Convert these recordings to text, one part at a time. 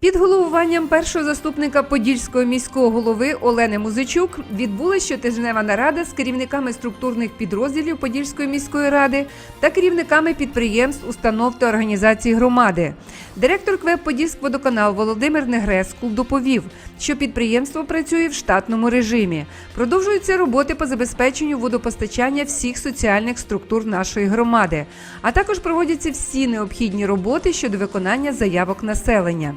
Під головуванням першого заступника подільського міського голови Олени Музичук відбулася щотижнева нарада з керівниками структурних підрозділів Подільської міської ради та керівниками підприємств, установ та організацій громади. Директор КВЕП Подільськводоканал Володимир Негрескул доповів, що підприємство працює в штатному режимі. Продовжуються роботи по забезпеченню водопостачання всіх соціальних структур нашої громади, а також проводяться всі необхідні роботи щодо виконання заявок населення.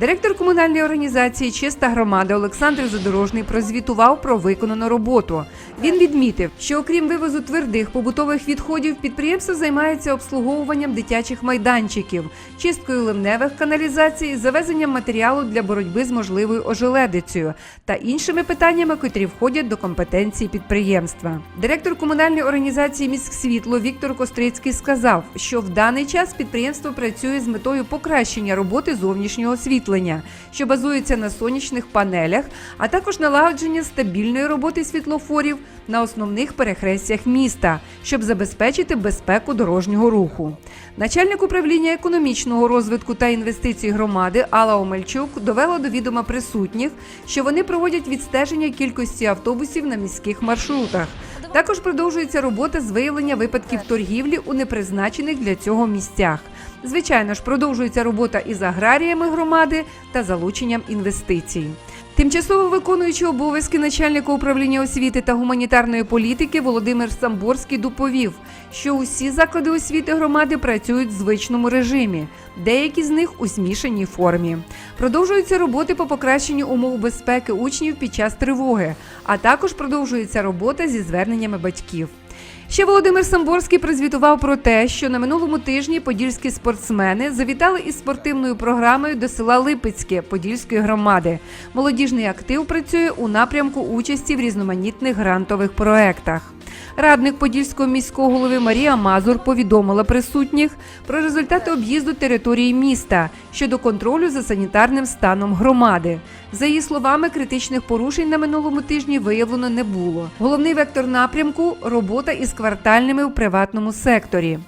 Директор комунальної організації Чиста громада Олександр Задорожний прозвітував про виконану роботу. Він відмітив, що окрім вивозу твердих побутових відходів, підприємство займається обслуговуванням дитячих майданчиків, чисткою ливневих каналізацій, завезенням матеріалу для боротьби з можливою ожеледицею та іншими питаннями, котрі входять до компетенції підприємства. Директор комунальної організації «Міськсвітло» Віктор Кострицький сказав, що в даний час підприємство працює з метою покращення роботи зовнішнього освітлення, що базується на сонячних панелях, а також налагодження стабільної роботи світлофорів на основних перехрестях міста, щоб забезпечити безпеку дорожнього руху. Начальник управління економічного розвитку та інвестицій громади Алла Омельчук довела до відома присутніх, що вони проводять відстеження кількості автобусів на міських маршрутах. Також продовжується робота з виявлення випадків торгівлі у непризначених для цього місцях. Звичайно ж, продовжується робота із аграріями громади та залученням інвестицій. Тимчасово виконуючи обов'язки начальника управління освіти та гуманітарної політики Володимир Самборський доповів, що усі заклади освіти громади працюють в звичному режимі, деякі з них у змішаній формі. Продовжуються роботи по покращенню умов безпеки учнів під час тривоги, а також продовжується робота зі зверненнями батьків. Ще Володимир Самборський прозвітував про те, що на минулому тижні подільські спортсмени завітали із спортивною програмою до села Липецьке Подільської громади. Молодіжний актив працює у напрямку участі в різноманітних грантових проектах. Радник Подільського міського голови Марія Мазур повідомила присутніх про результати об'їзду території міста щодо контролю за санітарним станом громади. За її словами, критичних порушень на минулому тижні виявлено не було. Головний вектор напрямку робота із квартальними у приватному секторі.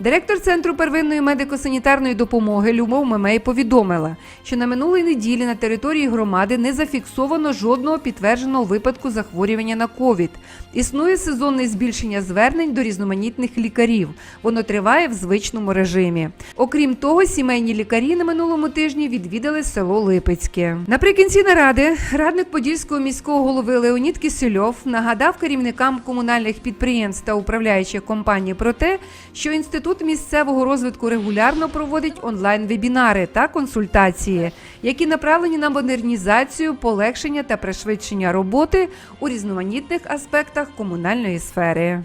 Директор центру первинної медико-санітарної допомоги Любов Мемей повідомила, що на минулій неділі на території громади не зафіксовано жодного підтвердженого випадку захворювання на ковід. Існує сезонне збільшення звернень до різноманітних лікарів. Воно триває в звичному режимі. Окрім того, сімейні лікарі на минулому тижні відвідали село Липецьке. Наприкінці наради радник Подільського міського голови Леонід Кисельов нагадав керівникам комунальних підприємств та управляючих компаній про те, що інститут місцевого розвитку регулярно проводить онлайн-вебінари та консультації, які направлені на модернізацію, полегшення та пришвидшення роботи у різноманітних аспектах комунальної сфери.